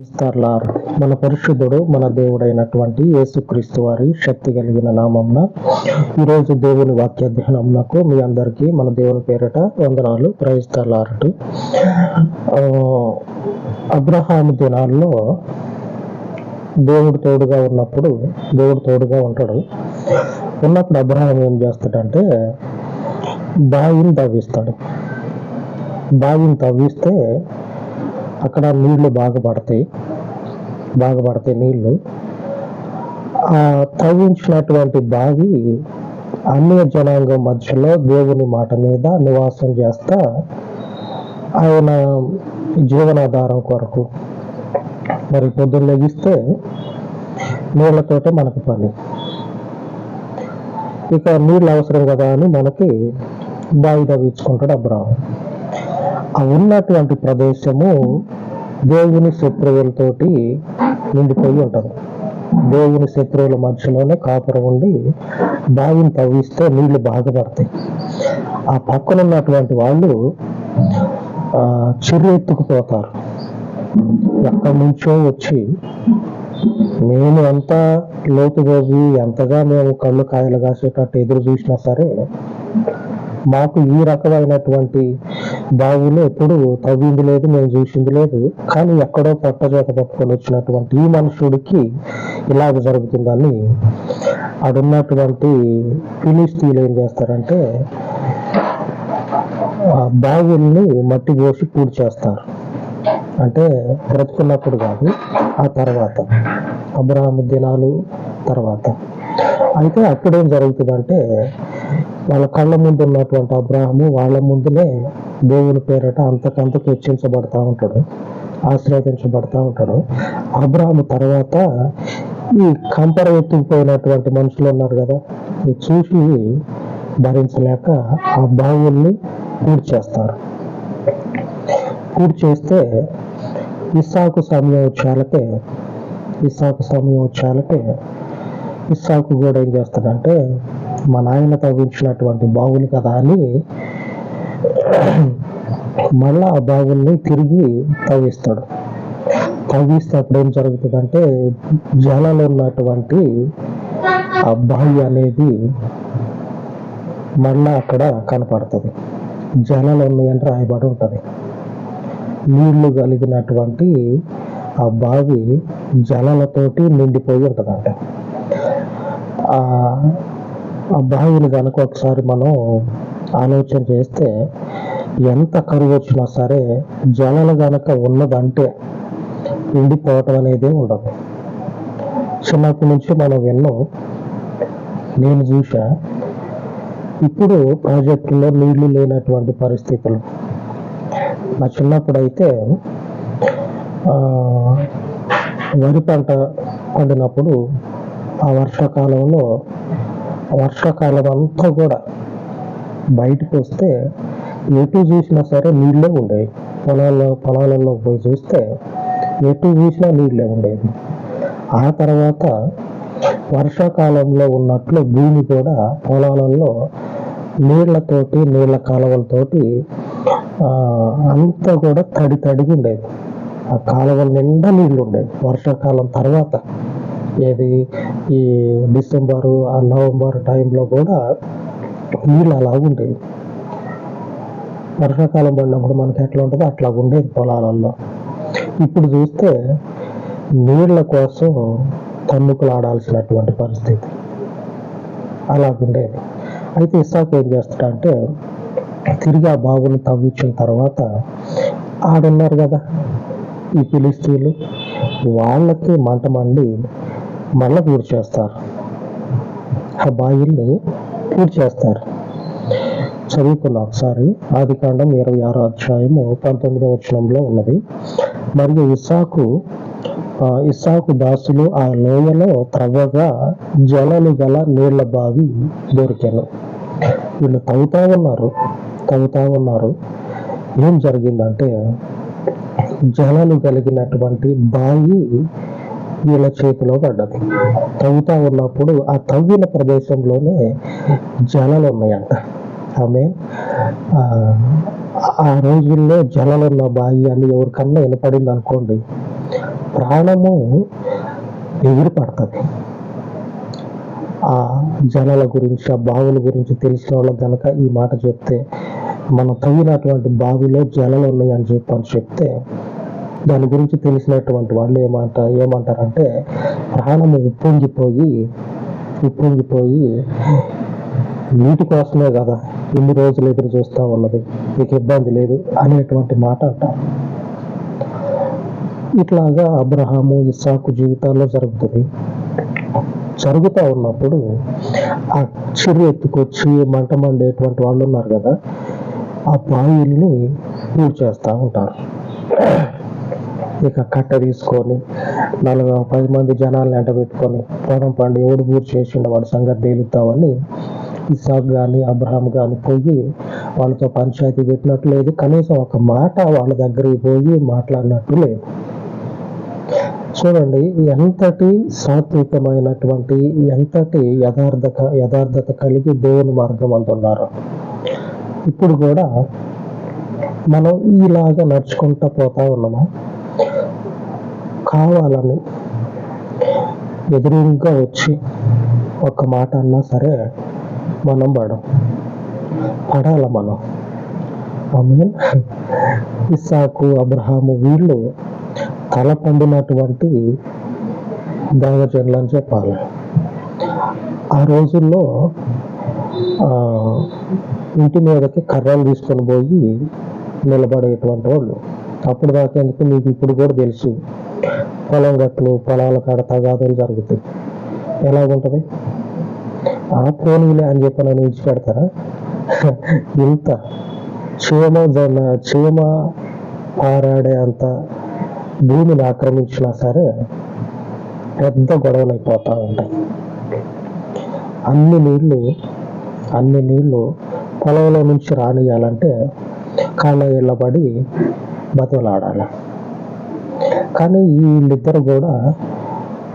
ఇస్తార్లార్ మన పరిశుద్ధుడు మన దేవుడైనటువంటి యేసుక్రీస్తు వారి శక్తి కలిగిన నామంన ఈరోజు దేవుని వాక్య ధ్యానంకు మీ అందరికీ మన దేవుని పేరిట వందనాలు. ప్రయిస్తార్లారటు అబ్రహాము దినాల్లో దేవుడు తోడుగా ఉన్నప్పుడు దేవుడు తోడుగా ఉంటాడు. ఉన్నప్పుడు అబ్రహాం ఏం చేస్తాడంటే బావిని తవ్విస్తాడు. బావిని తవ్విస్తే అక్కడ నీళ్ళు బాగా పడతాయి. బాగా పడతాయి నీళ్ళు. ఆ తవ్వించినటువంటి బావి అన్య జనాంగం మధ్యలో దేవుని మాట మీద నివాసం చేస్తా ఆయన జీవనాధారం కొరకు. మరి పొద్దున్న లెగిస్తే నీళ్ళతోటే మనకు పని. ఇక నీళ్ళు అవసరం కదా అని మనకి బావి తవ్వించుకుంటాడు అబ్రాహం. ఉన్నటువంటి ప్రదేశము దేవుని శత్రువులతోటి నిండిపోయి ఉంటుంది. దేవుని శత్రువుల మధ్యలోనే కాపురం ఉండి బావిని తవ్విస్తే నీళ్ళు బాగా పడతాయి. ఆ పక్కన ఉన్నటువంటి వాళ్ళు ఆ, ఎత్తుకుపోతారు. ఎక్కడి నుంచో వచ్చి మేము ఎంత లోతుగోగి ఎంతగా మేము కళ్ళు కాయలు కాసేటట్టు ఎదురు చూసినా సరే మాకు ఈ రకమైనటువంటి బావిలో ఎప్పుడు తవ్వింది లేదు మేము చూసింది లేదు. కానీ ఎక్కడో పొట్ట పట్టుకొని వచ్చినటువంటి ఈ మనుషుడికి ఇలాగ జరుగుతుందని అడున్నటువంటి ఫిలిస్తీన్లు ఏం చేస్తారంటే ఆ మట్టి పోసి పూడి చేస్తారు. అంటే బ్రతుకున్నప్పుడు కాదు ఆ తర్వాత. అబ్రహాము దినాలు తర్వాత. అయితే అప్పుడేం జరుగుతుందంటే వాళ్ళ కళ్ళ ముందు ఉన్నటువంటి అబ్రాహము వాళ్ళ ముందునే దేవుని పేరట అంతకంతకు హెచ్చించబడతా ఉంటాడు ఆశ్రయించబడతా ఉంటాడు. అబ్రాహము తర్వాత ఈ కంపర ఎత్తుకుపోయినటువంటి మనుషులు ఉన్నారు కదా చూసి భరించలేక ఆ బావుల్ని పూర్తి చేస్తారు. పూర్తి చేస్తే ఇస్సాకు సమయం వచ్చాలకే ఇస్సాకు సమయం వచ్చాలకే ఇస్సాకు కూడా ఏం చేస్తాడంటే మా నాయన తవ్వించినటువంటి బావులు కదా అని మళ్ళా ఆ బావుల్ని తిరిగి తవ్విస్తాడు. తవ్విస్తే అప్పుడు ఏం జరుగుతుందంటే జలాలు ఉన్నటువంటి ఆ బావి అనేది మళ్ళా అక్కడ కనపడుతుంది. జలాలు ఉన్నాయని రాయబడి ఉంటుంది. నీళ్ళు కలిగినటువంటి ఆ బావి జలాలతోటి నిండిపోయి ఉంటుందంట. ఆ బావిని కనుక ఒకసారి మనం ఆలోచన చేస్తే ఎంత కరువు వచ్చినా సరే జలలు గనక ఉన్నదంటే ఎండిపోవటం అనేది ఉండదు. చిన్నప్పటి నుంచి మనం విన్నాం నేను చూసా ఇప్పుడు ప్రాజెక్టులో నీళ్ళు లేనటువంటి పరిస్థితులు. నా చిన్నప్పుడు అయితే వరి పంట పండినప్పుడు ఆ వర్షాకాలంలో వర్షాకాలం అంతా కూడా బయటకు వస్తే ఎటు చూసినా సరే నీళ్ళే ఉండేవి. పొలాల్లో పొలాలలో పోయి చూస్తే ఎటు చూసినా నీళ్ళే ఉండేవి. ఆ తర్వాత వర్షాకాలంలో ఉన్నట్లు భూమి కూడా పొలాలలో నీళ్ళతోటి నీళ్ళ కాలువలతోటి అంతా కూడా తడి తడిగి ఉండేది. ఆ కాలువల నిండా నీళ్ళు ఉండేవి వర్షాకాలం తర్వాత ఏది? ఈ డిసెంబరు ఆ నవంబర్ టైంలో కూడా నీళ్ళు అలా ఉండేవి. వర్షాకాలం పడినప్పుడు మనకి ఎట్లా ఉంటుందో అట్లా ఉండేది పొలాలలో ఇప్పుడు చూస్తే నీళ్ళ కోసం తన్నుకులాడాల్సినటువంటి పరిస్థితి అలాగుండేది అయితే ఇసాక్ ఏం చేస్తాడంటే తిరిగి ఆ బావులు తవ్వించిన తర్వాత ఆడున్నారు కదా ఈ పిలిస్తీన్లు వాళ్ళకి మంట మండి మళ్ళీ పూర్తి చేస్తారు. ఆ బాయిల్ని పూర్తి చేస్తారు. చదువుకున్న ఒకసారి ఆది కాండం ఇరవై ఆరో అధ్యాయము పంతొమ్మిదవ వచనంలో ఉన్నది. మరియు ఇసాకు ఇసాకు దాసులు ఆ లోయలో త్రవ్వగా జలలు గల నీళ్ళ బావి దొరికాను. వీళ్ళు తవ్వుతా ఉన్నారు తవ్వుతా ఉన్నారు. ఏం జరిగిందంటే జలాలు కలిగినటువంటి బావి వీళ్ళ చేతిలో పడ్డది. తవ్వుతా ఉన్నప్పుడు ఆ తవ్విన ప్రదేశంలోనే జలలు ఉన్నాయంట. ఆమె ఆ, రోజుల్లో జలలున్న బావి అని ఎవరికన్నా వినపడింది అనుకోండి ప్రాణము ఎగిరి పడుతుంది. ఆ జలల గురించి ఆ బావుల గురించి తెలిసిన వాళ్ళకి కనుక ఈ మాట చెప్తే మనం తగినటువంటి బావిలో జలాలు ఉన్నాయని చెప్పని చెప్తే దాని గురించి తెలిసినటువంటి వాళ్ళు ఏమంట ఏమంటారంటే ప్రాణము ఉప్పొంగిపోయి ఉప్పొంగిపోయి నీటి కోసమే కదా ఇన్ని రోజులు ఎదురు చూస్తూ ఉన్నది. మీకు ఇబ్బంది లేదు అనేటువంటి మాట అంటారు ఇట్లాగా అబ్రహాము ఇస్సాకు జీవితాల్లో జరుగుతుంది. జరుగుతూ ఉన్నప్పుడు ఆ చెరు ఎత్తుకొచ్చి మంట మండేటువంటి వాళ్ళు ఉన్నారు కదా ఆ బాయిల్ని పూర్తి చేస్తూ ఉంటారు. ఇక కట్ట తీసుకొని నలుగురు పది మంది జనాలను ఎంట పెట్టుకొని పొలం పండు ఎవడు పూర్తి చేసిండో వాడి సంగతి తేలుతామని ఇసాక్ కానీ అబ్రహాం కానీ పోయి వాళ్ళతో పంచాయతీ పెట్టినట్టు లేదు. కనీసం ఒక మాట వాళ్ళ దగ్గరికి పోయి మాట్లాడినట్టు లేదు. చూడండి ఎంతటి సాత్వికమైనటువంటి ఎంతటి యథార్థత యథార్థత కలిగి దేవుని మార్గం అంటున్నారు. ఇప్పుడు కూడా మనం ఇలాగా నడుచుకుంటూ పోతా ఉన్నామా? కావాలని ఎదురుగా వచ్చి ఒక మాట అన్నా సరే మనం పడం. పడాల మనం? ఆమె ఇస్సాకు అబ్రహాము వీళ్ళు తల పండినటువంటి దైవజనులు అని చెప్పాలి. ఆ రోజుల్లో ఆ, ఇంటి మీదకి కర్రలు తీసుకొని పోయి నిలబడేటువంటి వాళ్ళు. అప్పుడు దాకా ఎందుకు? మీకు ఇప్పుడు కూడా తెలుసు. పొలం గట్లు పొలాల కాడ తగాదులు జరుగుతాయి. ఎలాగుంటుంది? ఆ పోనీలే అని చెప్పి నన్ను ఇచ్చి పెడతారా ఇంత చీమ జన చీమ పారాడే అంత భూమిని ఆక్రమించినా సరే పెద్ద గొడవలు అయిపోతూ ఉంటాయి. అన్ని నీళ్ళు అన్ని నీళ్ళు పొలంలో నుంచి రానియాలంటే కాళ్ళ ఇళ్ళ పడి బతులాడాలి కానీ వీళ్ళిద్దరు కూడా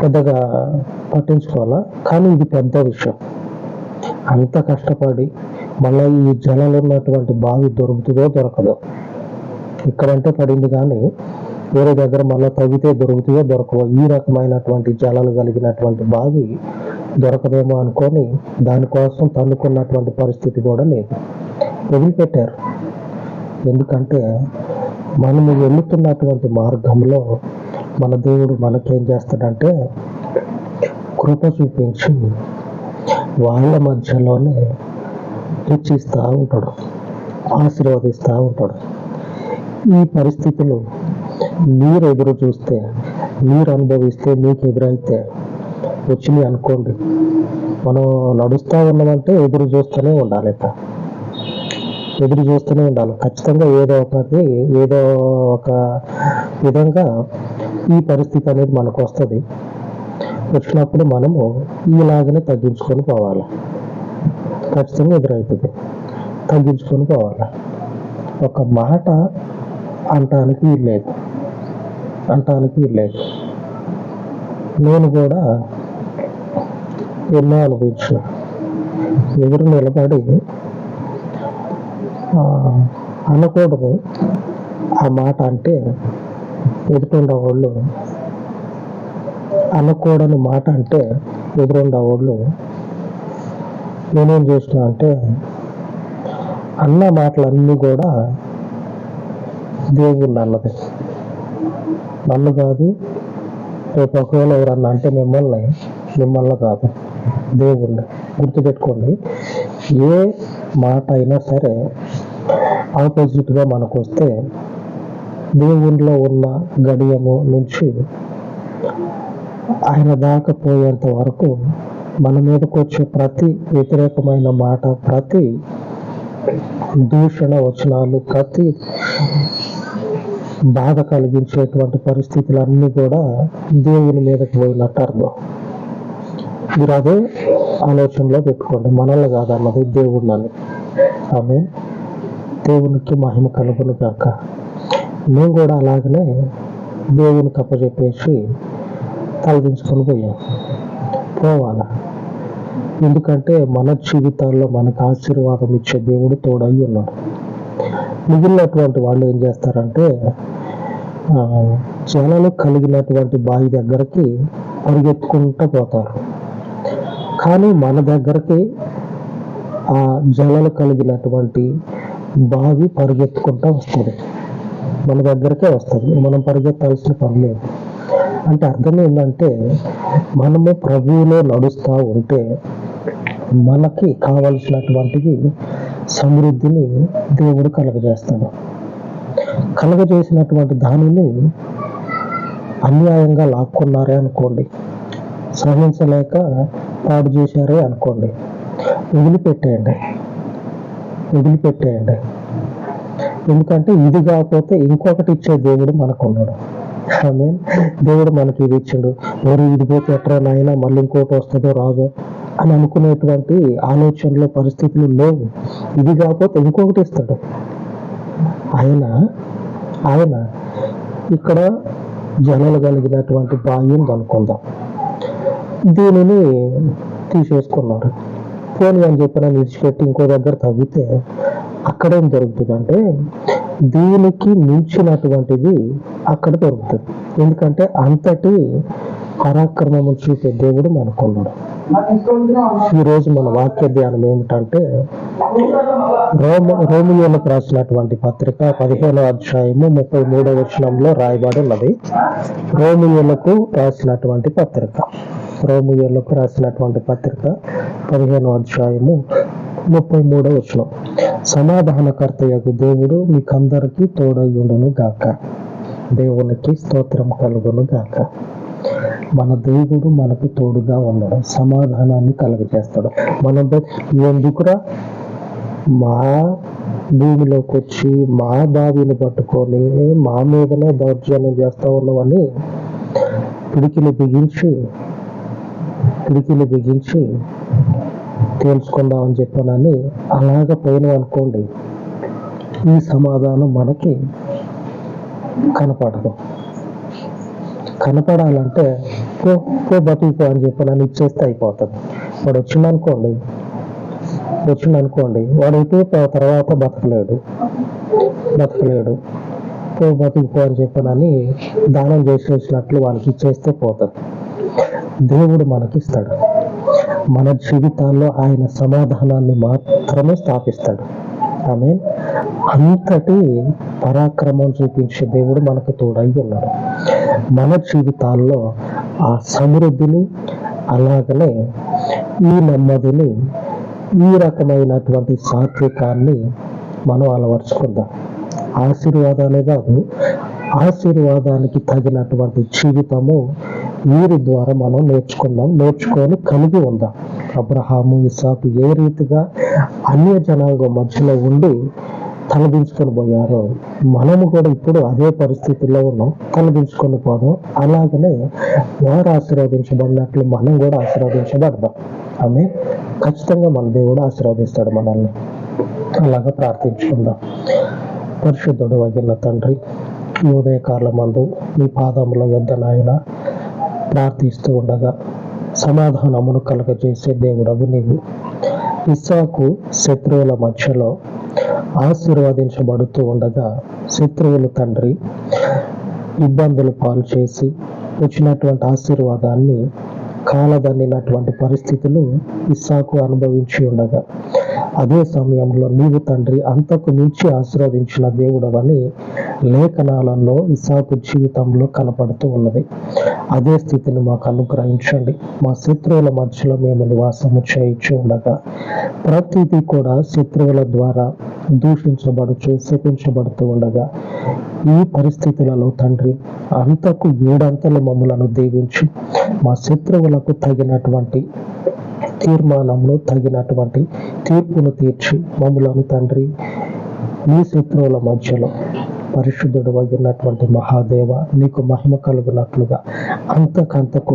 పెద్దగా పట్టించుకోవాలా? కానీ ఇది పెద్ద విషయం. అంత కష్టపడి మళ్ళీ ఈ జలంలో ఉన్నటువంటి బావి దొరుకుతుందో దొరకదో? ఇక్కడంటే పడింది కానీ వేరే దగ్గర మళ్ళీ తవ్వితే దొరుకుతుందో దొరకవో? ఈ రకమైనటువంటి జలాలు కలిగినటువంటి బావి దొరకదేమో అనుకొని దానికోసం తన్నుకున్నటువంటి పరిస్థితి కూడా లేదు. వదిలిపెట్టారు. ఎందుకంటే మనము వెళుతున్నటువంటి మార్గంలో మన దేవుడు మనకేం చేస్తాడంటే కృప చూపించి వాళ్ళ మధ్యలోనే హెచ్చిస్తూ ఉంటాడు ఆశీర్వదిస్తూ ఉంటాడు. ఈ పరిస్థితులు మీరు ఎదురు చూస్తే మీరు అనుభవిస్తే మీకు ఎదురైతే వచ్చినాయి అనుకోండి. మనం నడుస్తూ ఉన్నామంటే ఎదురు చూస్తూనే ఉండాలి ఇక ఎదురు చూస్తూనే ఉండాలి. ఖచ్చితంగా ఏదో ఒకటి ఏదో ఒక విధంగా ఈ పరిస్థితి అనేది మనకు వస్తుంది. వచ్చినప్పుడు మనము ఇలాగనే తగ్గించుకొని పోవాలి. ఖచ్చితంగా ఎదురవుతుంది తగ్గించుకొని పోవాలి. ఒక మాట అంటానికి వీల్లేదు అంటానికి వీల్లేదు నేను కూడా ఎన్నో అనుభవించిన. ఎదురు నిలబడి అనకూడదు. ఆ మాట అంటే ఎదురుండే వాళ్ళు అనకూడని మాట అంటే ఎదురుండే వాళ్ళు నేనేం చేసిన అంటే అన్న మాటలన్నీ కూడా దేవుడు నల్లది నన్ను కాదు రేపు ఒకవేళ ఎవరన్నా అంటే మిమ్మల్ని మిమ్మల్ని కాదు దేవుణ్ణి గుర్తుపెట్టుకోండి. ఏ మాట అయినా సరే ఆపోజిట్గా మనకు వస్తే దేవునిలో ఉన్న గడియము నుంచి ఆయన దాకా పోయేంత వరకు మన మీదకు వచ్చే ప్రతి వ్యతిరేకమైన మాట ప్రతి దూషణ వచనాలు ప్రతి బాధ కలిగించేటువంటి పరిస్థితులన్నీ కూడా దేవుని మీదకి పోయినట్టు అర్థం. మీరు అదే ఆలోచనలో పెట్టుకోండి. మనల్ని కాదన్నది దేవుడిని ఆమె దేవునికి మహిమ కలుగును కాక మేము కూడా అలాగనే దేవునికి అప్పచెప్పేసి తలదించుకొని పోయాం. పోవాలా. ఎందుకంటే మన జీవితాల్లో మనకు ఆశీర్వాదం ఇచ్చే దేవుడు తోడై ఉన్నాడు. మిగిలినటువంటి వాళ్ళు ఏం చేస్తారంటే ఆ, కలిగినటువంటి బావి దగ్గరికి పరిగెత్తుకుంటూ పోతారు. కానీ మన దగ్గరికి ఆ జలాలు కలిగినటువంటి బావి పరిగెత్తుకుంటూ వస్తుంది. మన దగ్గరకే వస్తుంది. మనం పరిగెత్తాల్సిన పని లేదు. అంటే అర్థం ఏంటంటే మనము ప్రభువులో నడుస్తూ ఉంటే మనకి కావలసినటువంటివి సమృద్ధిని దేవుడు కలుగజేస్తాడు. కలగజేసినటువంటి దానిని అన్యాయంగా లాక్కున్నారే అనుకోండి. సహించలేక పాడు చేశారే అనుకోండి. వదిలిపెట్టేయండి. వదిలిపెట్టేయండి. ఎందుకంటే ఇది కాకపోతే ఇంకొకటి ఇచ్చే దేవుడు మనకు ఉన్నాడు దేవుడు మనకి ఇది ఇచ్చాడు. మరి ఇది పోతే ఎట్రా నాయన మళ్ళీ ఇంకోటి వస్తుందో రాదో అని అనుకునేటువంటి ఆలోచనలు పరిస్థితులు లేవు. ఇది కాకపోతే ఇంకొకటి ఇస్తాడు. ఆయన ఆయన ఇక్కడ జనాలు కలిగినటువంటి బాహ్యం అనుకుందాం దీనిని తీసేసుకున్నారు. పోనీ అని చెప్పిన విడిచిపెట్టి ఇంకో దగ్గర తవ్వితే అక్కడేం దొరుకుతుందంటే దీనికి మించినటువంటిది అక్కడ దొరుకుతుంది. ఎందుకంటే అంతటి పరాక్రమము చూపే దేవుడు మనకున్నాడు. ఈరోజు మన వాక్య ధ్యానం ఏమిటంటే రోమ రోమియోలకు రాసినటువంటి పత్రిక పదిహేనో అధ్యాయము ముప్పై మూడో వచనంలో రాయబడి ఉన్నది. రోమియోలకు రాసినటువంటి పత్రిక. రోమియోలకు రాసినటువంటి పత్రిక పదిహేనో అధ్యాయము ముప్పై మూడో వచ్చిన సమాధానకర్త యొక్క దేవుడు మీకందరికీ తోడయ్యుండును గాక. దేవునికి స్తోత్రం కలుగును గాక. మన దేవుడు మనకు తోడుగా ఉన్నాడు సమాధానాన్ని కలుగజేస్తాడు. మనం ఎందుకురా? మా భూమిలోకి వచ్చి మా బావిని పట్టుకొని మా మీదనే దౌర్జన్యం చేస్తా ఉన్నామని పిడికిలు బిగించి కిటికీలు బిగించి తేల్చుకుందామని చెప్పానని అలాగ పోయిన అనుకోండి ఈ సమాధానం మనకి కనపడదు. కనపడాలంటే పో పో బతుకుపో అని చెప్పి నన్ను ఇచ్చేస్తే అయిపోతుంది. వాడు వచ్చిందనుకోండి వచ్చిందనుకోండి వాడు అయితే తర్వాత బతకలేడు బతకలేడు పో బతుకుపో అని చెప్పనని దానం చేసేసినట్లు వాళ్ళకి ఇచ్చేస్తే పోతుంది. దేవుడు మనకిస్తాడు. మన జీవితాల్లో ఆయన సమాధానాన్ని మాత్రమే స్థాపిస్తాడు. ఆమె అంతటి పరాక్రమం చూపించే దేవుడు మనకు తోడై ఉన్నాడు. మన జీవితాల్లో ఆ సమృద్ధిని అలాగనే ఈ నెమ్మదిని ఈ రకమైనటువంటి సాత్వికాన్ని మనం అలవర్చుకుందాం. ఆశీర్వాదాలే కాదు ఆశీర్వాదానికి తగినటువంటి జీవితము వీరి ద్వారా మనం నేర్చుకుందాం నేర్చుకొని కలిగి ఉందాం. అబ్రహాము ఇసాకు ఏ రీతిగా అన్య జనాంగం మధ్యలో ఉండి తలదించుకొని పోయారో మనము కూడా ఇప్పుడు అదే పరిస్థితుల్లో ఉన్నాం. తలదించుకొని పోదాం. అలాగనే వారు ఆశీర్వదించబడినట్లు మనం కూడా ఆశీర్వదించబడదాం. ఆమె ఖచ్చితంగా మన దేవుడు ఆశీర్వదిస్తాడు మనల్ని. అలాగా ప్రార్థించుకుందాం. పరిశుద్ధుడు వగిన తండ్రి ఈ ఉదయకాల మందు మీ పాదముల యొద్ద నాయన ప్రార్థిస్తూ ఉండగా సమాధానమును కలగజేసే దేవుడవు నీవు. ఇస్సాకు శత్రువుల మధ్యలో ఆశీర్వదించబడుతూ ఉండగా శత్రువులు తండ్రి ఇబ్బందులు పాలు చేసి వచ్చినటువంటి ఆశీర్వాదాన్ని కాలదన్నినటువంటి పరిస్థితులు ఇస్సాకు అనుభవించి ఉండగా అదే సమయంలో నీవు తండ్రి అంతకు మించి ఆశీర్వదించిన దేవుడవని లేఖనాలలో ఇసాకు జీవితంలో కనపడుతూ ఉన్నది. అదే స్థితిని మాకు అనుగ్రహించండి. మా శత్రువుల మధ్యలో మేము నివాసము చేయించి ఉండగా ప్రతిదీ కూడా శత్రువుల ద్వారా దూషించబడుచు శపించబడుతూ ఉండగా ఈ పరిస్థితులలో తండ్రి అంతకు ఏడంతలు మమ్మలను దీవించి మా శత్రువులకు తగినటువంటి తీర్మానంలో తగినటువంటి తీర్పును తీర్చి మమ్మలను తండ్రి మీ శత్రువుల మధ్యలో పరిశుద్ధుడు అయినటువంటి మహాదేవ నీకు మహిమ కలుగునట్లుగా అంతకంతకు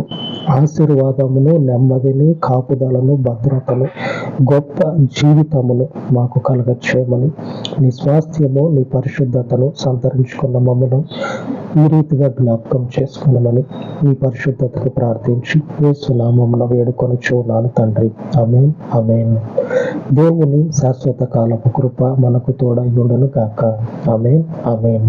ఆశీర్వాదమును నెమ్మదిని కాపుదలను భద్రతను గొప్ప జీవితమును మాకు కలగచ్చేయమని నీ స్వాస్థ్యము నీ పరిశుద్ధతను సంతరించుకున్న మమ్మను ఈ రీతిగా జ్ఞాపకం చేసుకున్నామని నీ పరిశుద్ధతకు ప్రార్థించి వేసునామమున వేడుకొని చూనాను తండ్రి. అమేన్ అమేన్ దేవుని శాశ్వత కాలపు కృప మనకు తోడై ఉండను కాక అమేన్ అమేన్